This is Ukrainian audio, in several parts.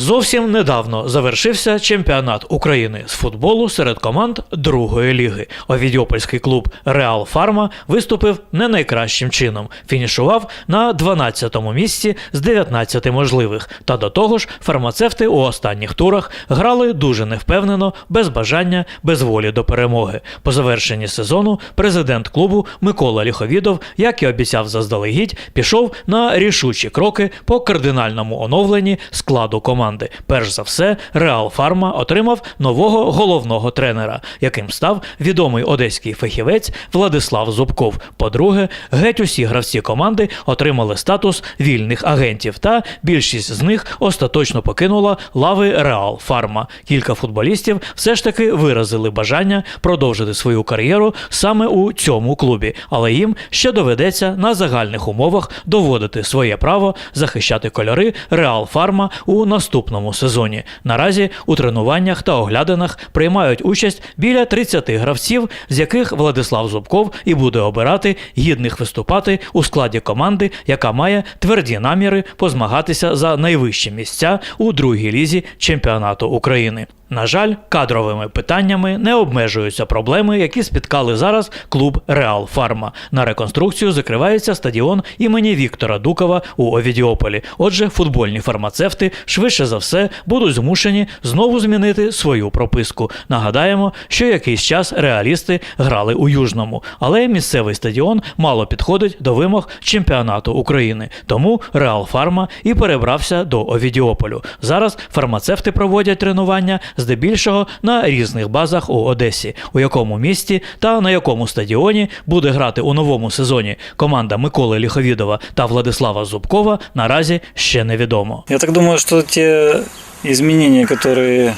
Зовсім недавно завершився чемпіонат України з футболу серед команд другої ліги. Овідіопольський клуб Реал Фарма виступив не найкращим чином. Фінішував на 12-му місці з 19 можливих. Та до того ж, фармацевти у останніх турах грали дуже невпевнено, без бажання, без волі до перемоги. По завершенні сезону президент клубу Микола Ліховідов, як і обіцяв заздалегідь, пішов на рішучі кроки по кардинальному оновленні складу команди. Перш за все, Реал Фарма отримав нового головного тренера, яким став відомий одеський фахівець Владислав Зубков. По-друге, геть усі гравці команди отримали статус вільних агентів, та більшість з них остаточно покинула лави Реал Фарма. Кілька футболістів все ж таки виразили бажання продовжити свою кар'єру саме у цьому клубі, але їм ще доведеться на загальних умовах доводити своє право захищати кольори Реал Фарма у наступному сезоні. Наразі у тренуваннях та оглядинах приймають участь біля 30 гравців, з яких Владислав Зубков і буде обирати гідних виступати у складі команди, яка має тверді наміри позмагатися за найвищі місця у другій лізі чемпіонату України. На жаль, кадровими питаннями не обмежуються проблеми, які спіткали зараз клуб Реал Фарма. На реконструкцію закривається стадіон імені Віктора Дукова у Овідіополі. Отже, футбольні фармацевти швидше за все будуть змушені знову змінити свою прописку. Нагадаємо, що якийсь час реалісти грали у Южному, але місцевий стадіон мало підходить до вимог чемпіонату України. Тому Реал Фарма і перебрався до Овідіополю. Зараз фармацевти проводять тренування здебільшого на різних базах у Одесі, у якому місті та на якому стадіоні буде грати у новому сезоні команда Миколи Ліховідова та Владислава Зубкова наразі ще невідомо. Я так думаю, что те изменения, которые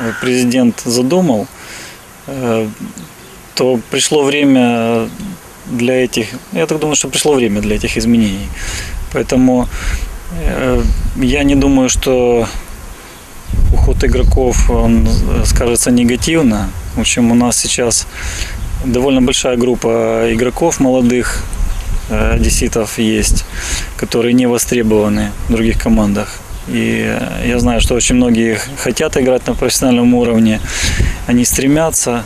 э, президент задумал, э, то пришло время для этих, я так думаю, что пришло время для этих изменений. Поэтому э, я не думаю, что уход игроков он скажется негативно. В общем, у нас сейчас довольно большая группа игроков молодых, э, одесситов есть, которые не востребованы в других командах. И э, я знаю, что очень многие хотят играть на профессиональном уровне, они стремятся.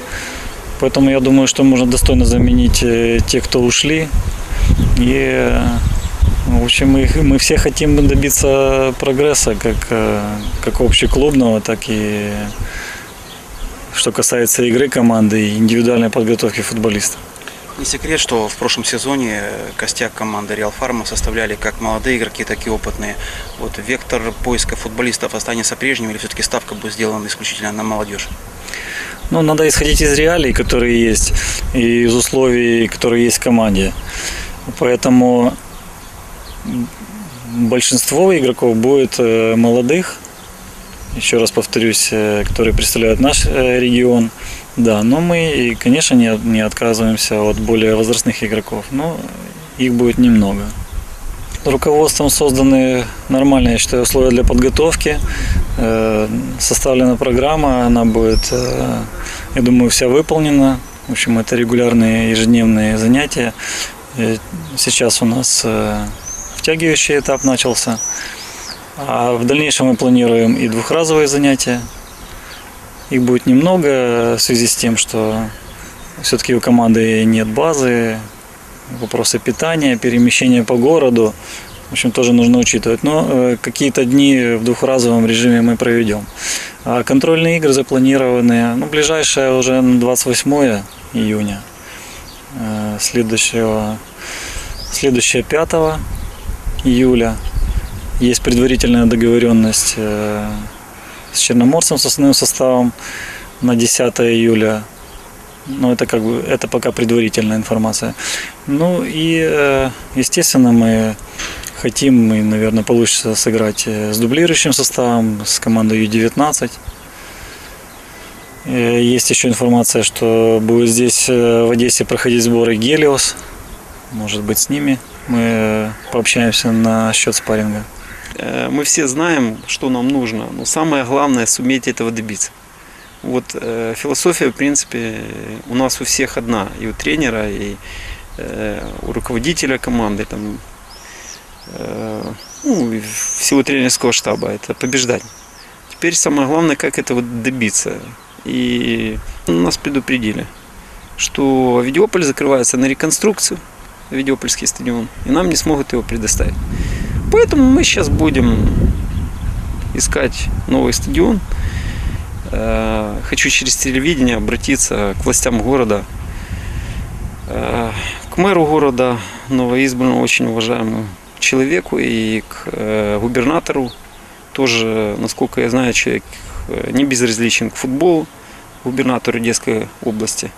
Поэтому я думаю, что можно достойно заменить э, тех, кто ушли. И, э, в общем, мы, мы все хотим добиться прогресса, как, э, как общеклубного, так и что касается игры команды и индивидуальной подготовки футболистов. Не секрет, что в прошлом сезоне э, костяк команды Реал Фарма составляли как молодые игроки, так и опытные. Вот вектор поиска футболистов останется прежним или все-таки ставка будет сделана исключительно на молодежь? Ну, надо исходить из реалий, которые есть, и из условий, которые есть в команде. Поэтому большинство игроков будет э, молодых, еще раз повторюсь, э, которые представляют наш э, регион. Да, но мы, конечно, не, не отказываемся от более возрастных игроков, но их будет немного. Руководством созданы нормальные, я считаю, условия для подготовки. Составлена программа, она будет, я думаю, вся выполнена. В общем, это регулярные ежедневные занятия. Сейчас у нас втягивающий этап начался. А в дальнейшем мы планируем и двухразовые занятия. Их будет немного в связи с тем, что все-таки у команды нет базы, вопросы питания, перемещения по городу. В общем, тоже нужно учитывать. Но э, какие-то дни в двухразовом режиме мы проведем. А контрольные игры запланированы, ну, ближайшее уже на 28 июня. Э, Следующего, следующее 5 июля. Есть предварительная договоренность э, с Черноморцем, с основным составом на 10 июля. Но это как бы это пока предварительная информация. Ну и э, естественно мы хотим, и, наверное, получится сыграть э, с дублирующим составом, с командой Ю-19. Э, Есть еще информация, что будет здесь в Одессе проходить сборы Гелиос. Может быть, с ними мы э, пообщаемся на счет спарринга. Э, мы все знаем, что нам нужно, но самое главное суметь этого добиться. Вот э, философия, в принципе, у нас у всех одна, и у тренера, и э, у руководителя команды. Там, э, ну, и всего тренерского штаба, это побеждать. Теперь самое главное, как этого добиться. И нас предупредили, что Видеополь закрывается на реконструкцию, Видеопольский стадион, и нам не смогут его предоставить. Поэтому мы сейчас будем искать новый стадион. Э, Хочу через телевидение обратиться к властям города, э, к мэру города, новоизбранному, очень уважаемому человеку, и к э, губернатору. Тоже, насколько я знаю, человек э, не безразличен к футболу, губернатору Одесской области.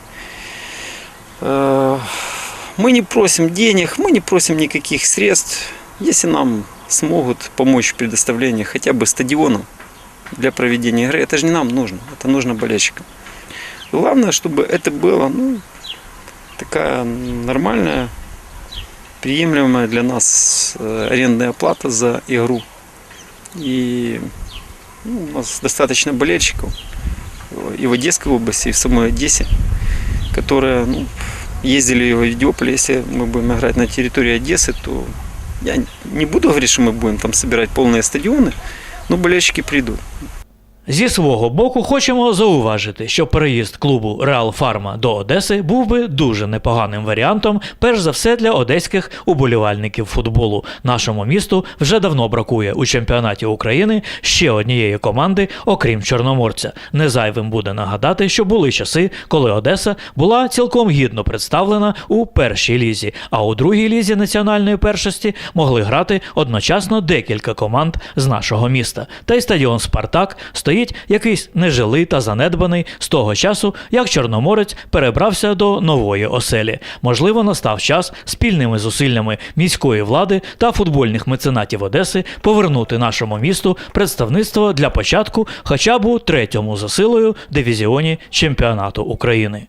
Мы не просим денег, мы не просим никаких средств. Если нам смогут помочь в предоставлении хотя бы стадиона для проведения игры, это же не нам нужно, это нужно болельщикам. Главное, чтобы это было ну, такая нормальная, приемлемая для нас э, арендная плата за игру. И ну, у нас достаточно болельщиков э, и в Одесской области, и в самой Одессе, которые ну, ездили в Видеополь. Если мы будем играть на территории Одессы, то я не буду говорить, что мы будем там собирать полные стадионы, но болельщики придут. Зі свого боку хочемо зауважити, що переїзд клубу Реал Фарма до Одеси був би дуже непоганим варіантом, перш за все для одеських уболівальників футболу. Нашому місту вже давно бракує у чемпіонаті України ще однієї команди, окрім Чорноморця. Не зайвим буде нагадати, що були часи, коли Одеса була цілком гідно представлена у першій лізі, а у другій лізі національної першості могли грати одночасно декілька команд з нашого міста. Та й стадіон Спартак стоїть якийсь нежилий та занедбаний з того часу, як Чорноморець перебрався до нової оселі. Можливо, настав час спільними зусиллями міської влади та футбольних меценатів Одеси повернути нашому місту представництво для початку хоча б у третьому за силою дивізіоні чемпіонату України.